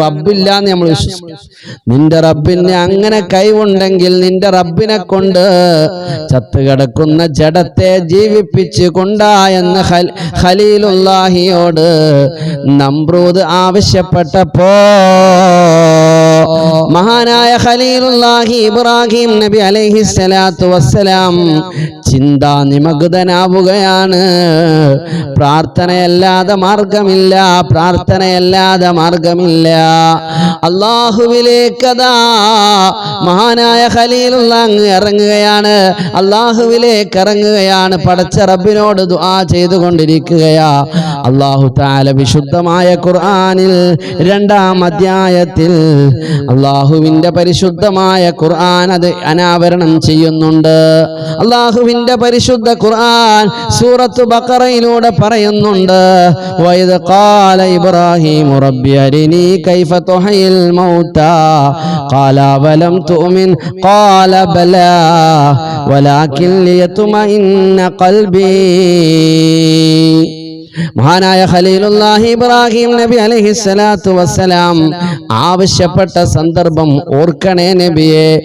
റബ്ബില്ല എന്ന് നമ്മൾ വിശ്വസിക്കും. നിന്റെ റബ്ബിന് അങ്ങനെ കഴിവുണ്ടെങ്കിൽ നിന്റെ റബ്ബിനെ കൊണ്ട് ചത്തുകിടക്കുന്ന ജഡത്തെ ജീവിപ്പിച്ച് കൊണ്ടാ എന്ന് ഖലീലുല്ലാഹിയോട് ആവശ്യപ്പെട്ടപ്പോ മഹാനായ ഖലീലുല്ലാഹി ഇബ്രാഹിം നബി അലൈഹി സ്വലാത്തു വസ്സലാം ചിന്താ നിമഗ്ധനാവുകയാണ്. പ്രാർത്ഥനയല്ലാതെ മാർഗമില്ല പ്രാർത്ഥനയല്ലാതെ മാർഗമില്ല. അള്ളാഹുവിലേക്കതാ. മഹാനായ ഖലീലുള്ള അങ്ങ് ഇറങ്ങുകയാണ്. അള്ളാഹുവിലേക്ക് ഇറങ്ങുകയാണ് പടച്ച റബ്ബിനോട് ദുആ ചെയ്തുകൊണ്ടിരിക്കുകയാ. അള്ളാഹു താല വിശുദ്ധമായ ഖുർആനിൽ രണ്ടാം അധ്യായത്തിൽ അള്ളാഹുവിന്റെ പരിശുദ്ധമായ ഖുർആൻ അത് അനാവരണം ചെയ്യുന്നുണ്ട്. അള്ളാഹുവിന്റെ പരിശുദ്ധ ഖുർആൻ സൂറത്ത് ബക്കറയിലൂടെ പറയുന്നുണ്ട്. വൈദ് ഖാല ഇബ്രാഹിം കൈഫ تحيي മൗതാ ഖാല ولم تؤمن ഖാല ബലാ ولكن ليطمئن ഖൽബി മഹാനായ ഖലീലുല്ലാഹി ഇബ്രാഹിം നബി അലൈഹി സ്വലാത്തു വസ്സലാം. ആവശ്യപ്പെട്ട സന്ദർഭം ഓർക്കണേ നബിയെ.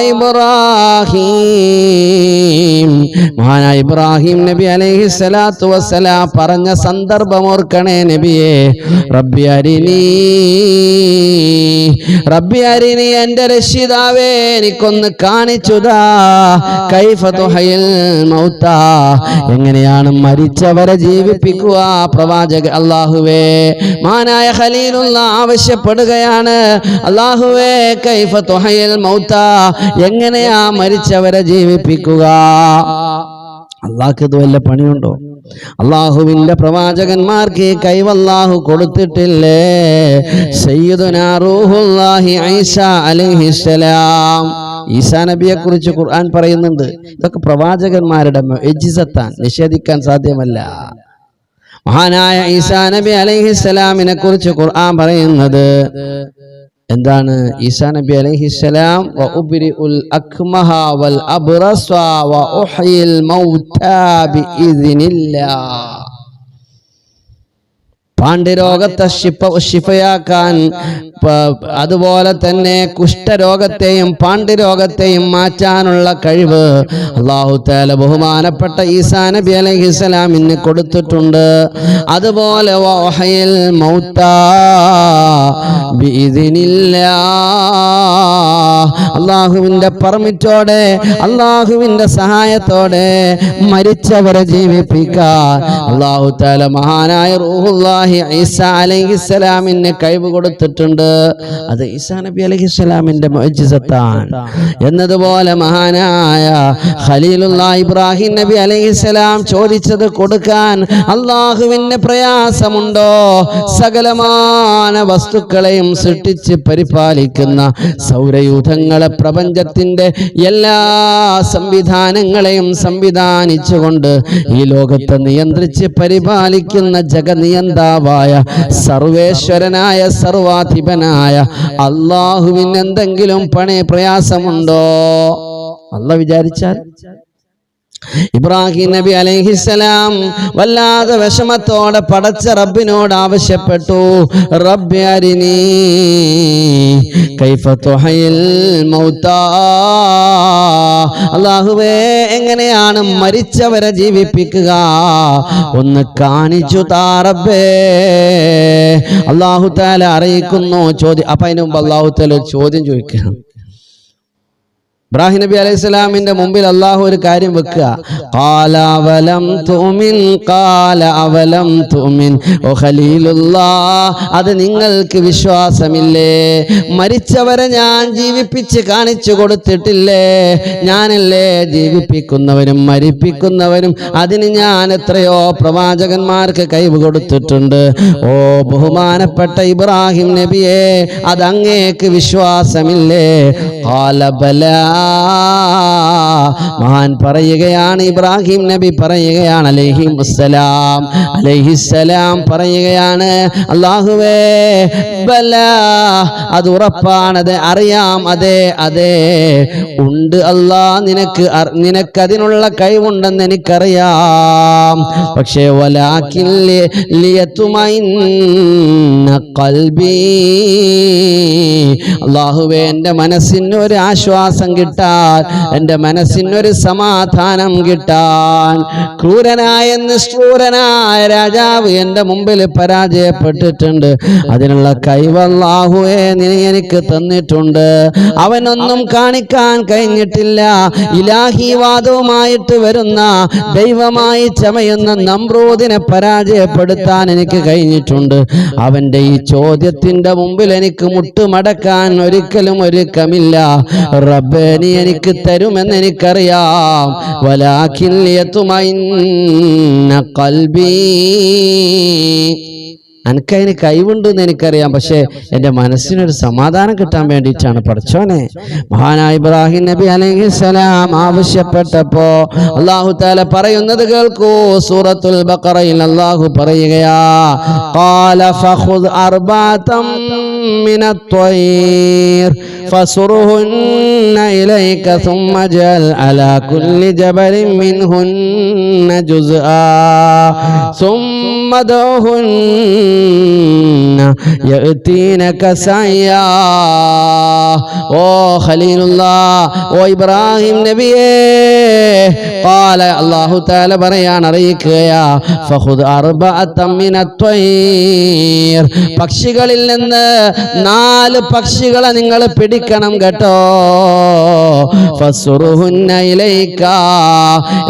ഇബ്രാഹിം. മഹാനായ ഇബ്രാഹിം നബി അലൈഹി സ്വലാത്തു വസ്സലാം പറഞ്ഞ സന്ദർഭം ഓർക്കണേ നബിയെ. റബ്ബി അരിനി റബ്ബി അരിനി എന്റെ രക്ഷിതാവേ എനിക്കൊന്ന് കാണിച്ചുതാ. കൈഫ എങ്ങനെയാണ് മൗത്താ മരിച്ചവരെ ജീവിപ്പിക്കുക പ്രവാചക അള്ളാഹുവേ മാനായ ഖലീലുള്ള ആവശ്യപ്പെടുകയാണ്. അള്ളാഹുവേ കൈഫ തുഹയൽ മൗത്ത. എങ്ങനെയാ മരിച്ചവരെ ജീവിപ്പിക്കുക? അള്ളാഹ്ക്ക് ഇത് വല്ല പണിയുണ്ടോ? അള്ളാഹുവിന്റെ പ്രവാചകന്മാർക്ക് കൈവല്ലാഹു കൊടുത്തിട്ടില്ലേ? സയ്യിദുനാ റൂഹുല്ലാഹി ഐസ അലൈഹിസ്സലാം. ഈസാ നബിയെ കുറിച്ച് ഖുർആൻ പറയുന്നുണ്ട്. ഇതൊക്കെ പ്രവാചകന്മാരുടെ എജിസത്താൻ നിഷേധിക്കാൻ സാധ്യമല്ല. മഹാനായ ഈസാ നബി അലൈഹിസ്സലാമിനെ കുറിച്ച് ഖുർആൻ പറയുന്നത് എന്താണ്? ഈസാ നബി അലൈഹിസ്സലാം അബ്റസ വ ഉഹ്യിൽ മൗതാ ബിഇذനില്ലാഹ് പാണ്ഡ്യരോഗത്തെ ശിഫ ശിഫയാക്കാൻ അതുപോലെ തന്നെ കുഷ്ഠരോഗത്തെയും പാണ്ഡ്യരോഗത്തെയും മാറ്റാനുള്ള കഴിവ് അള്ളാഹു താല ബഹുമാനപ്പെട്ട ഈസാ നബി അലൈഹി സ്വലാമിന് കൊടുത്തിട്ടുണ്ട് അതുപോലെ വാഹയിൽ മൗത്താ ബിഇذനില്ലാ. അള്ളാഹുവിന്റെ പെർമിറ്റോടെ അള്ളാഹുവിന്റെ സഹായത്തോടെ മരിച്ചവരെ ജീവിപ്പിക്കാൻ അള്ളാഹു താല മഹാനായ റൂഹുല്ലാഹി ഈസ അലഹിസ്സലാമിന് കഴിവ് കൊടുത്തിട്ടുണ്ട്. അത് ഈസാ നബി അലൈഹിസ്സലാമിന്റെ മുഅ്ജിസത്താണ് എന്നതുപോലെ മഹാനായ ഖലീലുള്ള ഇബ്രാഹിം നബി അലഹിസ്സലാം ചോദിച്ചത് കൊടുക്കാൻ അള്ളാഹുവിന് പ്രയാസമുണ്ടോ? സകലമാന വസ്തുക്കളെയും സൃഷ്ടിച്ച് പരിപാലിക്കുന്ന സൗരയൂഥങ്ങളെ പ്രപഞ്ചത്തിന്റെ എല്ലാ സംവിധാനങ്ങളെയും സംവിധാനിച്ചുകൊണ്ട് ഈ ലോകത്തെ നിയന്ത്രിച്ച് പരിപാലിക്കുന്ന ജഗനിയന്താവായ സർവേശ്വരനായ സർവാധിപനായ അള്ളാഹുവിന് എന്തെങ്കിലും പണി പ്രയാസമുണ്ടോ? അല്ല വിചാരിച്ചാൽ ഇബ്രാഹിം നബി അലൈഹിസ്സലാം വല്ലാതെ വിഷമത്തോടെ പടച്ച റബ്ബിനോട് ആവശ്യപ്പെട്ടു. റബ്ബി അരിനി കൈഫ തുഹയിൽ മൗത്താ. അല്ലാഹുവേ എങ്ങനെയാണ് മരിച്ചവരെ ജീവിപ്പിക്കുക? ഒന്ന് കാണിച്ചു താറബേ അല്ലാഹു താല അറിയിക്കുന്നു. ചോദ്യം അപ്പൊ അതിന് മുമ്പ് അല്ലാഹു താല ചോദ്യം ചോദിക്കണം ഇബ്രാഹിം നബി അലൈഹി സ്വലാമിന്റെ മുമ്പിൽ അള്ളാഹു ഒരു കാര്യം വെക്കുക. അവലം തുമിൻ അവലം തുമിൻ. ഓ ഖലീലുല്ലാ അത് നിങ്ങൾക്ക് വിശ്വാസമില്ലേ? മരിച്ചവരെ ഞാൻ ജീവിപ്പിച്ച് കാണിച്ചു കൊടുത്തിട്ടില്ലേ? ഞാനല്ലേ ജീവിപ്പിക്കുന്നവനും മരിപ്പിക്കുന്നവനും? അതിന് ഞാൻ എത്രയോ പ്രവാചകന്മാർക്ക് കൈവ് കൊടുത്തിട്ടുണ്ട്. ഓ ബഹുമാനപ്പെട്ട ഇബ്രാഹിം നബിയെ അതങ്ങേക്ക് വിശ്വാസമില്ലേ? ഖാല മഹാൻ പറയുകയാണ് ഇബ്രാഹിം നബി പറയുകയാണ് അലൈഹി മുസ്സലാം അലൈഹിസ്സലാം പറയുകയാണ് അള്ളാഹുവേ ബല അത് ഉറപ്പാണത് അറിയാം അതെ അതെ ഉണ്ട് അല്ലാ നിനക്ക് നിനക്ക് അതിനുള്ള കഴിവുണ്ടെന്ന് എനിക്കറിയാം. പക്ഷേ ഖൽബി അള്ളാഹുവേ എന്റെ മനസ്സിന് ഒരു ആശ്വാസം കിട്ടാൻ എന്റെ മനസ്സിനൊരു സമാധാനം കിട്ടാൻ. ക്രൂരനായ നിഷ്ഠൂരനായ രാജാവ് എന്റെ മുമ്പിൽ പരാജയപ്പെട്ടിട്ടുണ്ട്. അതിനുള്ള കൈവല്ലാഹുവേ നീ എനിക്ക് തന്നിട്ടുണ്ട്. അവനൊന്നും കാണിക്കാൻ കഴിഞ്ഞിട്ടില്ല. ഇലാഹിവാദവുമായിട്ട് വരുന്ന ദൈവമായി ചമയുന്ന നമ്രൂദിനെ പരാജയപ്പെടുത്താൻ എനിക്ക് കഴിഞ്ഞിട്ടുണ്ട്. അവന്റെ ഈ ചോദ്യത്തിന്റെ മുമ്പിൽ എനിക്ക് മുട്ടുമടക്കാൻ ഒരിക്കലും ഒരുക്കമില്ല. റബ്ബേ നീ എനിക്ക് തരുമെന്ന് എനിക്കറിയാം. വലാഖിൻ ഖൽബി. എനിക്കതിന് കഴിവുണ്ട് എന്ന് എനിക്കറിയാം പക്ഷേ എൻ്റെ മനസ്സിനൊരു സമാധാനം കിട്ടാൻ വേണ്ടിയിട്ടാണ് പഠിച്ചോനെ മഹാനായ ഇബ്രാഹിം നബി അലൈഹിസ്സലാം ആവശ്യപ്പെട്ടപ്പോ അള്ളാഹു താല പറയുന്നത് കേൾക്കൂ സൂറത്തുൽ ബഖറയിൽ അള്ളാഹു പറയുകയാ قال فخذ أربعة من الطير فصرهن إليك ثم اجعل على كل جبل منهن جزءا ثم ادعهن يأتينك سعيا ഓ ഖലീലുള്ള ഓ ഇബ്രാഹിം നബിയേ قال അല്ലാഹു തആല പറയാൻ അറിയിക്കുകയാ ഫഖുദ് അർബഅത്തം മിനത്വൈർ പക്ഷികളിൽ നിന്ന് നാല് പക്ഷികളെ നിങ്ങൾ പിടിക്കണം കേട്ടോ ഫസുറുഹുന്ന ഇലൈക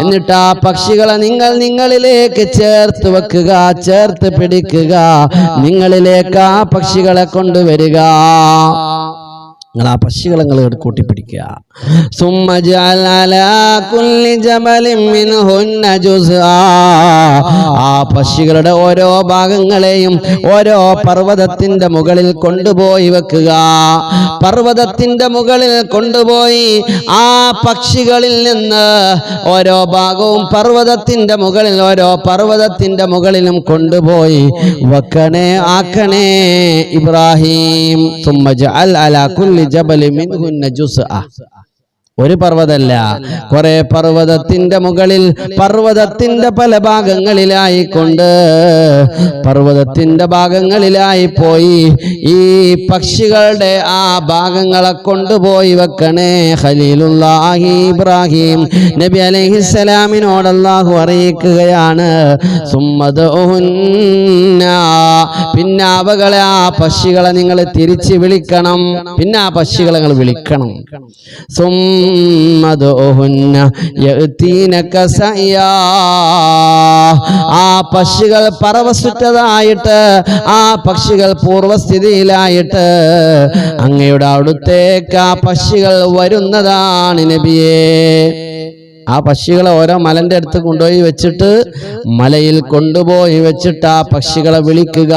എന്നിട്ട് ആ പക്ഷികളെ നിങ്ങൾ നിങ്ങളിലേക്ക് ചേർത്ത് വെക്കുക ചേർത്ത് പിടിക്കുക നിങ്ങളിലേക്ക് ആ പക്ഷികളെ കൊണ്ടുവരിക. നിങ്ങൾ ആ പക്ഷികളെ നിങ്ങൾ കൂട്ടിപ്പിടിക്കുക ആ പക്ഷികളുടെ ഓരോ ഭാഗങ്ങളെയും ഓരോ പർവതത്തിന്റെ മുകളിൽ കൊണ്ടുപോയി വെക്കുക. പർവതത്തിന്റെ മുകളിൽ കൊണ്ടുപോയി ആ പക്ഷികളിൽ നിന്ന് ഓരോ ഭാഗവും പർവതത്തിന്റെ മുകളിൽ ഓരോ പർവതത്തിന്റെ മുകളിലും കൊണ്ടുപോയി വെക്കണേ ആക്കണേ. ഇബ്രാഹിം തുമ്മജ് അൽ അലാ കുല്ലി جبل منهن جزءا. ഒരു പർവതല്ല. കുറെ പർവതത്തിന്റെ മുകളിൽ പർവതത്തിന്റെ പല ഭാഗങ്ങളിലായി കൊണ്ട് പർവതത്തിന്റെ ഭാഗങ്ങളിലായി പോയി ഈ പക്ഷികളുടെ ആ ഭാഗങ്ങളെ കൊണ്ടുപോയി വെക്കണേ ഹലീലുല്ലാഹി ഇബ്രാഹിം. നബി അലൈഹിസ്സലാമിനോട് അള്ളാഹു അറിയിക്കുകയാണ്. സുമ്മത് പിന്നെ അവകളെ ആ പക്ഷികളെ നിങ്ങൾ തിരിച്ച് വിളിക്കണം. പിന്നെ ആ പക്ഷികളെ നിങ്ങൾ വിളിക്കണം. ആ പക്ഷികൾ പറവസുറ്റതായിട്ട് ആ പക്ഷികൾ പൂർവസ്ഥിതിയിലായിട്ട് അങ്ങയുടെ അടുത്തേക്ക് ആ പക്ഷികൾ വരുന്നതാണ് നബിയേ. ആ പക്ഷികളെ ഓരോ മലന്റെ അടുത്ത് കൊണ്ടുപോയി വെച്ചിട്ട് മലയിൽ കൊണ്ടുപോയി വെച്ചിട്ട് ആ പക്ഷികളെ വിളിക്കുക.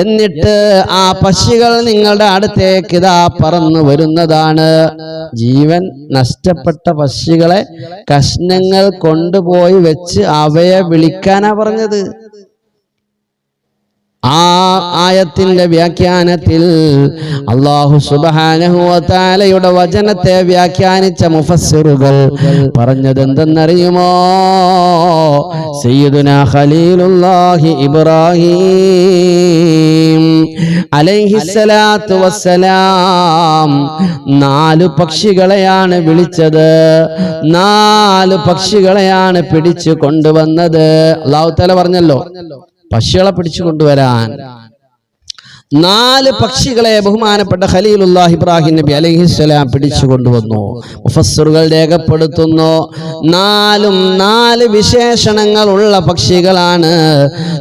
എന്നിട്ട് ആ പക്ഷികൾ നിങ്ങളുടെ അടുത്തേക്ക് ഇതാ പറന്നു വരുന്നതാണ്. ജീവൻ നഷ്ടപ്പെട്ട പക്ഷികളെ കഷ്ണങ്ങൾ കൊണ്ടുപോയി വെച്ച് അവയെ വിളിക്കാനാ പറഞ്ഞത്. ആ ആയത്തിന്റെ വ്യാഖ്യാനത്തിൽ അള്ളാഹു സുബാനഹുവത്താലയുടെ വചനത്തെ വ്യാഖ്യാനിച്ച മുഫസ്സിറുകൾ പറഞ്ഞത് എന്തെന്നറിയുമോ ഖലീലുല്ലാഹി ഇബ്രാഹിം അലൈഹിസ്സലാത്തു വസ്സലാം നാല് പക്ഷികളെയാണ് വിളിച്ചത്. നാല് പക്ഷികളെയാണ് പിടിച്ചു കൊണ്ടുവന്നത്. അള്ളാഹു തല പറഞ്ഞല്ലോ പക്ഷികളെ പിടിച്ചു കൊണ്ടുവരാൻ നാല് പക്ഷികളെ ബഹുമാനപ്പെട്ട ഖലീലുല്ലാഹ് ഇബ്രാഹിം നബി അലൈഹിസ്സലാം പിടിച്ചു കൊണ്ടുവന്നു മുഫസ്സറുകൾ രേഖപ്പെടുത്തുന്നു. നാലും നാല് വിശേഷണങ്ങൾ ഉള്ള പക്ഷികളാണ്.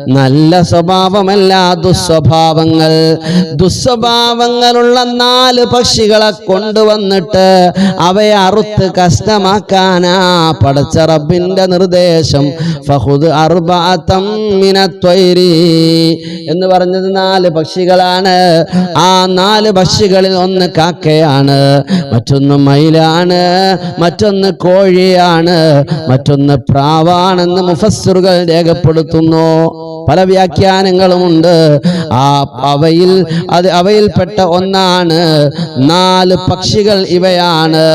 നല്ല സ്വഭാവമല്ല ദുസ്വഭാവങ്ങൾ. ദുസ്വഭാവങ്ങളുള്ള നാല് പക്ഷികളെ കൊണ്ടുവന്നിട്ട് അവയെ അറുത്ത് കഷ്ടമാക്കാനാ പടച്ച റബ്ബിന്റെ നിർദ്ദേശം. ഫഹുദ് മിനത്വൈരി എന്ന് പറഞ്ഞത് നാല് പക്ഷികൾ പക്ഷികളാണ് ആ നാല് പക്ഷികളിൽ ഒന്ന് കാക്കയാണ് മറ്റൊന്ന് മയിലാണ് മറ്റൊന്ന് കോഴിയാണ് മറ്റൊന്ന് പ്രാവാണെന്ന് മുഫസ്സറുകൾ രേഖപ്പെടുത്തുന്നു. പല വ്യാഖ്യാനങ്ങളുമുണ്ട്. ആ അവയിൽ അത് അവയിൽപ്പെട്ട ഒന്നാണ്. നാല് പക്ഷികൾ ഇവയാണ്.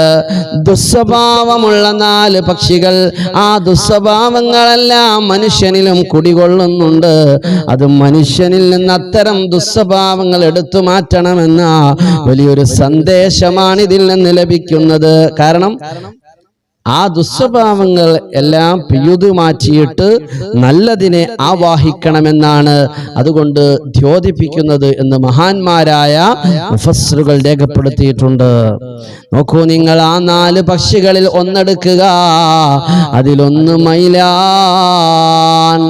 ദുസ്വഭാവമുള്ള നാല് പക്ഷികൾ. ആ ദുസ്വഭാവങ്ങളെല്ലാം മനുഷ്യനിലും കുടികൊള്ളുന്നുണ്ട്. അത് മനുഷ്യനിൽ നിന്ന് അത്തരം ദുസ്വഭാവങ്ങൾ എടുത്തു മാറ്റണമെന്ന വലിയൊരു സന്ദേശമാണ് ഇതിൽ നിന്ന് ലഭിക്കുന്നത്. കാരണം ആ ദുസ്വഭാവങ്ങൾ എല്ലാം പിയുതു മാറ്റിയിട്ട് നല്ലതിനെ ആവാഹിക്കണമെന്നാണ് അതുകൊണ്ട് ദ്യോതിപ്പിക്കുന്നത് എന്ന് മഹാന്മാരായ മുഫസ്റുകൾ രേഖപ്പെടുത്തിയിട്ടുണ്ട്. നോക്കൂ നിങ്ങൾ ആ നാല് പക്ഷികളിൽ ഒന്നെടുക്കുക. അതിലൊന്ന് മൈലാൻ.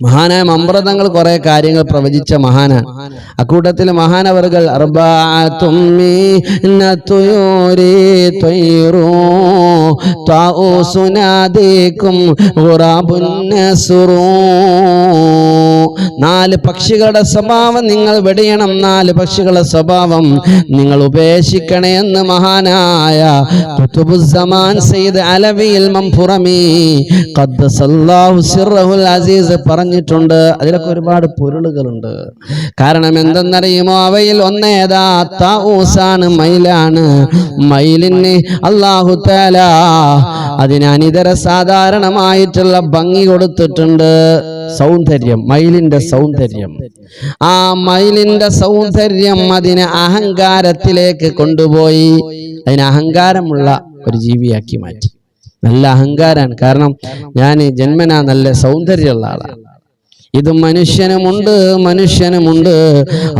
മഹാനായ മമ്പ്രതങ്ങൾ കുറെ കാര്യങ്ങൾ പ്രവചിച്ച മഹാനാണ് അക്കൂട്ടത്തിൽ മഹാനവറുകൾ നാല് പക്ഷികളുടെ സ്വഭാവം നിങ്ങൾ വെടിയണം. നാല് പക്ഷികളുടെ സ്വഭാവം നിങ്ങൾ ഉപേക്ഷിക്കണേ എന്ന് മഹാനായ കുത്തുബുസമാൻ സെയ്ദ് അലവിയിൽ മംഫുറമി സിർറഹുൽ അസീസ് പറഞ്ഞിട്ടുണ്ട്. അതിലൊക്കെ ഒരുപാട് പൊരുളുകളുണ്ട്. കാരണം എന്തെന്നറിയുമോ? അവയിൽ ഒന്നേതാ? താവൂസാണ് മയിലാണ്. മയിലിന് അള്ളാഹു താല അതിന് അനിതര സാധാരണമായിട്ടുള്ള ഭംഗി കൊടുത്തിട്ടുണ്ട്. സൗന്ദര്യം മയിലിന്റെ സൗന്ദര്യം. ആ മയിലിന്റെ സൗന്ദര്യം അതിനെ അഹങ്കാരത്തിലേക്ക് കൊണ്ടുപോയി. അതിനെ അഹങ്കാരമുള്ള ഒരു ജീവിയാക്കി മാറ്റി. നല്ല അഹങ്കാരാണ്. കാരണം ഞാൻ ജന്മനാ നല്ല സൗന്ദര്യമുള്ള ആളാണ്. ഇത് മനുഷ്യനുമുണ്ട് മനുഷ്യനുമുണ്ട്.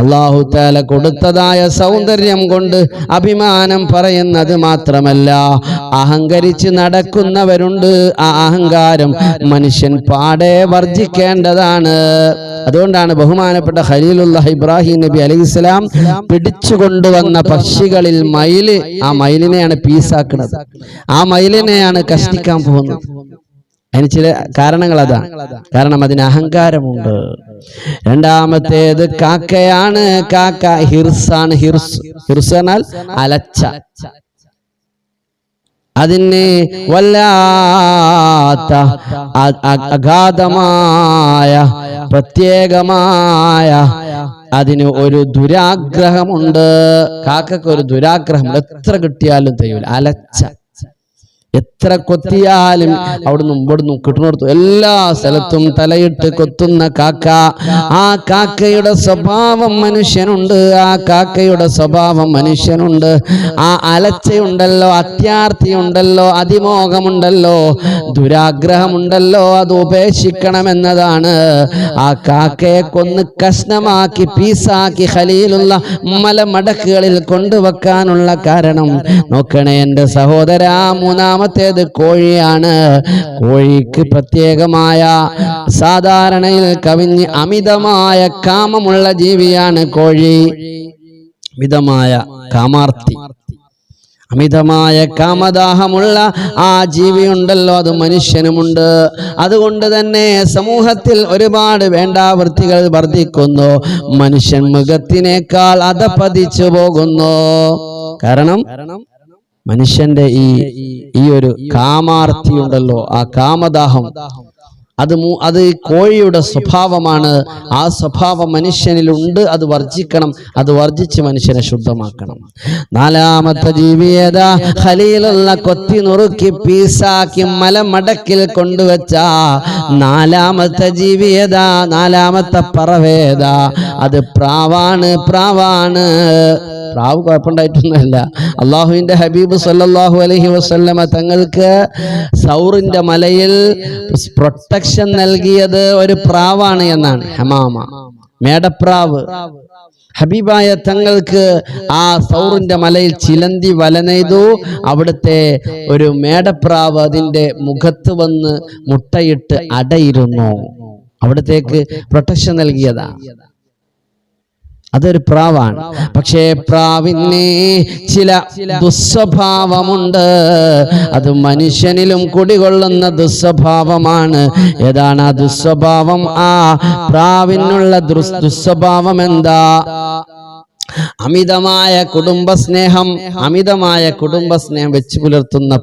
അള്ളാഹു താല കൊടുത്തതായ സൗന്ദര്യം കൊണ്ട് അഭിമാനം പറയുന്നത് മാത്രമല്ല അഹങ്കരിച്ച് നടക്കുന്നവരുണ്ട്. ആ അഹങ്കാരം മനുഷ്യൻ പാടെ വർജിക്കേണ്ടതാണ്. അതുകൊണ്ടാണ് ബഹുമാനപ്പെട്ട ഖലീലുള്ള ഇബ്രാഹിം നബി അലി ഇസ്ലാം പിടിച്ചു കൊണ്ടുവന്ന പക്ഷികളിൽ മയിൽ ആ മയിലിനെയാണ് പീസാക്കുന്നത്. ആ മയിലിനെയാണ് കഷ്ടിക്കാൻ പോകുന്നത്. അതിന് ചില കാരണങ്ങൾ അതാ കാരണം അതിന് അഹങ്കാരമുണ്ട്. രണ്ടാമത്തേത് കാക്കയാണ്. കാക്ക ഹിർസാണ്. ഹിർസ്. ഹിർസ് എന്നാൽ അലച്ച. അതിന് വല്ലാത്ത അഗാധമായ പ്രത്യേകമായ അതിന് ഒരു ദുരാഗ്രഹമുണ്ട്. കാക്കക്ക് ഒരു ദുരാഗ്രഹം എത്ര കിട്ടിയാലും തയ്യൂല. അലച്ച. എത്ര കൊത്തിയാലും അവിടുന്ന് ഇവിടുന്ന് കിട്ടുന്നിടത്തു എല്ലാ സ്ഥലത്തും തലയിട്ട് കൊത്തുന്ന കാക്ക. ആ കാക്കയുടെ സ്വഭാവം മനുഷ്യനുണ്ട് ആ കാക്കയുടെ സ്വഭാവം മനുഷ്യനുണ്ട്. ആ അലച്ചയുണ്ടല്ലോ അത്യാർത്ഥിയുണ്ടല്ലോ അതിമോഹമുണ്ടല്ലോ ദുരാഗ്രഹമുണ്ടല്ലോ അത് ഉപേക്ഷിക്കണമെന്നതാണ്. ആ കാക്കയെ കൊന്ന് കഷ്ണമാക്കി പീസാക്കി ഹലിയിലുള്ള മലമടക്കുകളിൽ കൊണ്ടുവെക്കാനുള്ള കാരണം. നോക്കണേ എന്റെ സഹോദര മൂന്നാമത്തേത് കോഴിയാണ്. കോഴിക്ക് പ്രത്യേകമായ സാധാരണയിൽ കവിഞ്ഞ് അമിതമായ കാമമുള്ള ജീവിയാണ് കോഴി. മിതമായ കാമാർത്തി. അമിതമായ കാമദാഹമുള്ള ആ ജീവിയുണ്ടല്ലോ അത് മനുഷ്യനുമുണ്ട്. അതുകൊണ്ട് തന്നെ സമൂഹത്തിൽ ഒരുപാട് വേണ്ടാവൃത്തികൾ വർദ്ധിക്കുന്നു. മനുഷ്യൻ മൃഗത്തിനേക്കാൾ അധപതിച്ചു പോകുന്നു. കാരണം? മനുഷ്യന്റെ ഈ ഈ ഒരു കാമാർത്തി ഉണ്ടല്ലോ ആ കാമദാഹം. അത് മൂ അത് കോഴിയുടെ സ്വഭാവമാണ്. ആ സ്വഭാവം മനുഷ്യനിലുണ്ട്. അത് വർജിക്കണം. അത് വർജിച്ച് മനുഷ്യനെ ശുദ്ധമാക്കണം. നാലാമത്തെ ജീവിയത ഹലിയിലുള്ള കൊത്തി നുറുക്കി പീസാക്കി മലമടക്കിൽ കൊണ്ടുവച്ച. നാലാമത്തെ ജീവിയത നാലാമത്തെ പറവേദ അത് പ്രാവാണ് പ്രാവാണ്. പ്രാവ് കുഴപ്പമുണ്ടായിട്ടൊന്നുമല്ല. അള്ളാഹുവിന്റെ ഹബീബ് സല്ലാഹു അലഹി വസല്ലമ തങ്ങൾക്ക് സൗറിന്റെ മലയിൽ പ്രൊട്ടക്ഷൻ നൽകിയത് ഒരു പ്രാവാണ് എന്നാണ് ഹമാമ. മേടപ്രാവ്. ഹബീബായ തങ്ങൾക്ക് ആ സൗറിന്റെ മലയിൽ ചിലന്തി വല നെയ്തു. അവിടുത്തെ ഒരു മേടപ്രാവ് അതിന്റെ മുഖത്ത് വന്ന് മുട്ടയിട്ട് അടയിരുന്നു. അവിടത്തേക്ക് പ്രൊട്ടക്ഷൻ നൽകിയതാ. അതൊരു പ്രാവാണ്. പക്ഷേ പ്രാവിന് ചില ദുസ്വഭാവമുണ്ട്. അത് മനുഷ്യനിലും കുടികൊള്ളുന്ന ദുസ്വഭാവമാണ്. ഏതാണ് ആ ദുസ്വഭാവം? ആ പ്രാവിനുള്ള ദുസ്വഭാവം എന്താ? അമിതമായ കുടുംബസ്നേഹം അമിതമായ കുടുംബസ്നേഹം വെച്ച് പുലർത്തുന്ന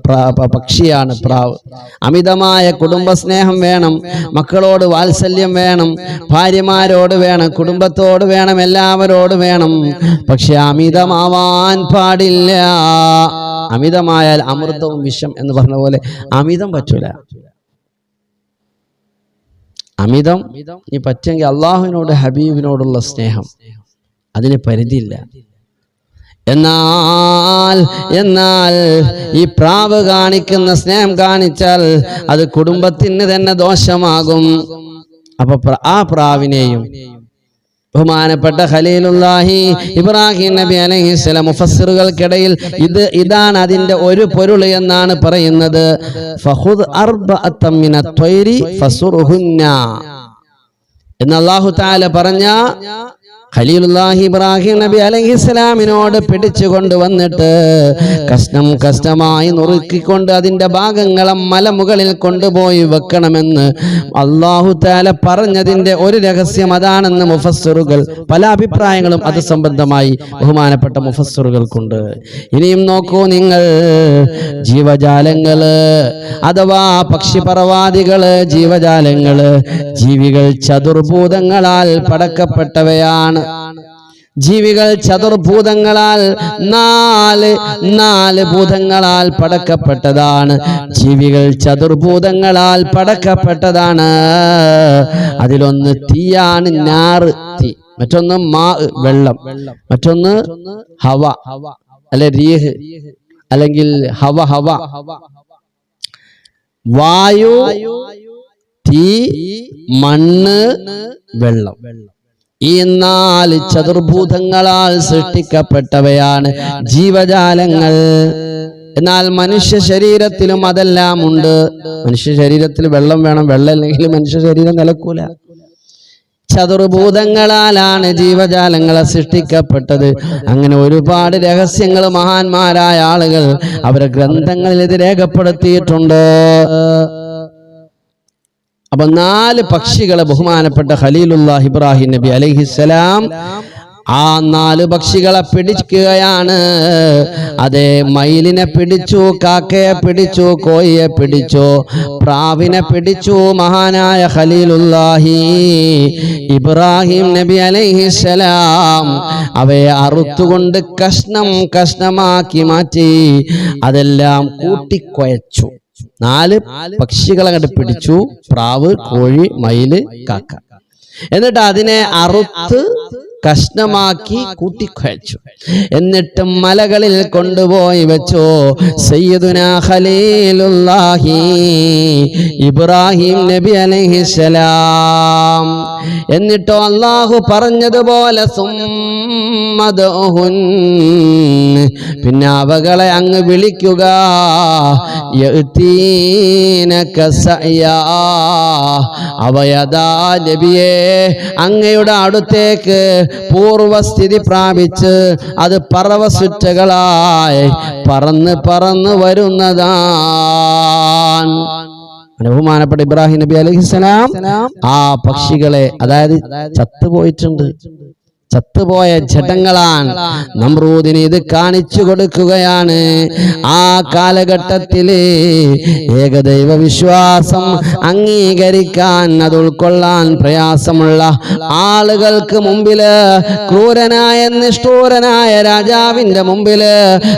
പക്ഷിയാണ് പ്രാവ്. അമിതമായ കുടുംബസ്നേഹം വേണം മക്കളോട് വാത്സല്യം വേണം ഭാര്യമാരോട് വേണം കുടുംബത്തോട് വേണം എല്ലാവരോട് വേണം. പക്ഷെ അമിതമാവാൻ പാടില്ല. അമിതമായാൽ അമൃതവും വിഷം എന്ന് പറഞ്ഞ പോലെ അമിതം പറ്റൂല. അമിതം ഈ പറ്റുമെങ്കിൽ അള്ളാഹുവിനോട് ഹബീബിനോടുള്ള സ്നേഹം. അതിന് പരിധിയില്ല. എന്നാൽ എന്നാൽ ഈ പ്രാവ് കാണിക്കുന്ന സ്നേഹം കാണിച്ചാൽ അത് കുടുംബത്തിന് തന്നെ ദോഷമാകും. അപ്പൊ ആ പ്രാവിനെയും ബഹുമാനപ്പെട്ട ഖലീലുല്ലാഹി ഇബ്രാഹിം നബി അലൈഹിസ്സലാം മുഫസ്സിറുകൾക്കിടയിൽ ഇത് ഇതാണ് അതിന്റെ ഒരു പൊരുൾ എന്നാണ് പറയുന്നത്. എന്ന് അള്ളാഹു താല പറഞ്ഞ ഖലീലുല്ലാഹി ഇബ്രാഹിം നബി അലൈഹി അലൈഹിസ്സലാമിനോട് പിടിച്ചു കൊണ്ടുവന്നിട്ട് കഷ്ണം കഷ്ണമായി നുറുക്കിക്കൊണ്ട് അതിന്റെ ഭാഗങ്ങളെ മലമുകളിൽ കൊണ്ടുപോയി വെക്കണമെന്ന് അള്ളാഹു താല പറഞ്ഞതിന്റെ ഒരു രഹസ്യം അതാണെന്ന് മുഫസ്സറുകൾ പല അഭിപ്രായങ്ങളും അത് സംബന്ധമായി ബഹുമാനപ്പെട്ട മുഫസ്സറുകൾക്കുണ്ട്. ഇനിയും നോക്കൂ നിങ്ങൾ ജീവജാലങ്ങൾ അഥവാ പക്ഷിപർവാദികൾ ജീവജാലങ്ങൾ ജീവികൾ ചതുർഭൂതങ്ങളാൽ പടക്കപ്പെട്ടവയാണ്. ജീവികൾ ചതുർഭൂതങ്ങളാൽ നാല് നാല് ഭൂതങ്ങളാൽ പടക്കപ്പെട്ടതാണ്. ജീവികൾ ചതുർഭൂതങ്ങളാൽ പടക്കപ്പെട്ടതാണ്. അതിലൊന്ന് തീയാണ് ഞാറ് തീ. മറ്റൊന്ന് മാ വെള്ളം. മറ്റൊന്ന് ഹവ അല്ലെ രീഹ് അല്ലെങ്കിൽ ഹവ ഹവ. വായു തീ മണ്ണ് വെള്ളം. ഈ നാല് ചതുർഭൂതങ്ങളാൽ സൃഷ്ടിക്കപ്പെട്ടവയാണ് ജീവജാലങ്ങൾ. എന്നാൽ മനുഷ്യ ശരീരത്തിലും അതെല്ലാം ഉണ്ട്. മനുഷ്യ ശരീരത്തിൽ വെള്ളം വേണം. വെള്ളം ഇല്ലെങ്കിൽ മനുഷ്യ ശരീരം നിലക്കൂല. ചതുർഭൂതങ്ങളാലാണ് ജീവജാലങ്ങളെ സൃഷ്ടിക്കപ്പെട്ടത്. അങ്ങനെ ഒരുപാട് രഹസ്യങ്ങൾ മഹാന്മാരായ ആളുകൾ അവരുടെ ഗ്രന്ഥങ്ങളിൽ ഇത് രേഖപ്പെടുത്തിയിട്ടുണ്ട്. അപ്പൊ നാല് പക്ഷികളെ ബഹുമാനപ്പെട്ട ഖലീലുല്ലാ ഇബ്രാഹിം നബി അലൈഹിസ്സലാം ആ നാല് പക്ഷികളെ പിടിക്കുകയാണ്. അതെ മയിലിനെ പിടിച്ചു കാക്കയെ പിടിച്ചു കോയിയെ പിടിച്ചു പ്രാവിനെ പിടിച്ചു മഹാനായ ഖലീലുല്ലാഹി ഇബ്രാഹിം നബി അലൈഹിസ്സലാം അവയെ അറുത്തുകൊണ്ട് കഷ്ണം കഷ്ണമാക്കി മാറ്റി അതെല്ലാം കൂട്ടിക്കൊയച്ചു. നാല് പക്ഷികളെ കണ്ട് പിടിച്ചു. പ്രാവ് കോഴി മയിൽ കാക്ക. എന്നിട്ട് അതിനെ അറുത്ത് കഷ്ണമാക്കി കൂട്ടിക്കഴിച്ചു എന്നിട്ടും മലകളിൽ കൊണ്ടുപോയി വെച്ചു. സയ്യദുനാഹലീലുല്ലാഹി ഇബ്രാഹിം നബി അലൈഹിസ്സലാം. എന്നിട്ടോ അള്ളാഹു പറഞ്ഞതുപോലെ പിന്നെ അവകളെ അങ്ങ് വിളിക്കുക. അവയതാ നബിയെ അങ്ങയുടെ അടുത്തേക്ക് പൂർവസ്ഥിതി പ്രാപിച്ച് അത് പറവസുറ്റകളായി പറന്ന് പറന്ന് വരുന്നതാണ് ബഹുമാനപ്പെട്ട ഇബ്രാഹിം നബി അലഹിസ്സലാം ആ പക്ഷികളെ അതായത് ചത്തുപോയിട്ടുണ്ട്. ചത്തുപോയ ജഡങ്ങളാണ് നമ്രൂദിന് ഇത് കാണിച്ചു കൊടുക്കുകയാണ്. ആ കാലഘട്ടത്തിൽ ഏകദൈവ വിശ്വാസം അംഗീകരിക്കാൻ അത് ഉൾക്കൊള്ളാൻ പ്രയാസമുള്ള ആളുകൾക്ക് മുമ്പിൽ ക്രൂരനായ നിഷ്ഠൂരനായ രാജാവിന്റെ മുമ്പിൽ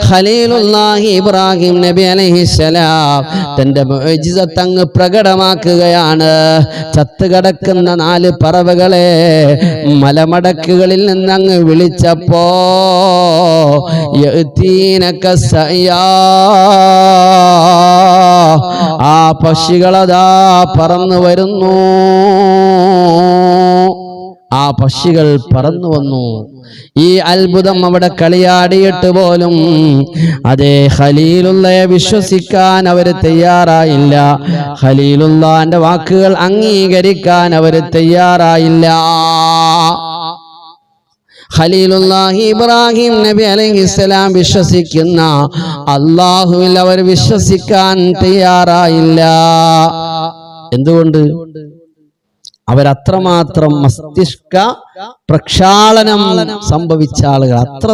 ഖലീലുല്ലാഹി ഇബ്രാഹിം നബി അലൈഹിസ്സലാം തന്റെ അങ്ങ് പ്രകടമാക്കുകയാണ്. ചത്തുകിടക്കുന്ന നാല് പറവകളെ മലമടക്കുകളിൽ നിന്ന് അങ്ങ് വിളിച്ചപ്പോ. ആ പക്ഷികളതാ പറന്നു വരുന്നു. ആ പക്ഷികൾ പറന്നു വന്നു. ഈ അത്ഭുതം അവിടെ കളിയാടിയിട്ട് പോലും അതേ ഖലീലുള്ളയെ വിശ്വസിക്കാൻ അവർ തയ്യാറായില്ല. ഖലീലുള്ളാന്റെ വാക്കുകൾ അംഗീകരിക്കാൻ അവർ തയ്യാറായില്ല. ഖലീലുല്ലാഹി ഇബ്രാഹിം നബി അലൈഹിസ്സലാം വിശ്വസിക്കുന്ന അള്ളാഹുവിൽ അവർ വിശ്വസിക്കാൻ തയ്യാറായില്ല. എന്തുകൊണ്ട്? അവരത്രമാത്രം മസ്തിഷ്ക പ്രക്ഷാളനം സംഭവിച്ച ആളുകൾ. അത്ര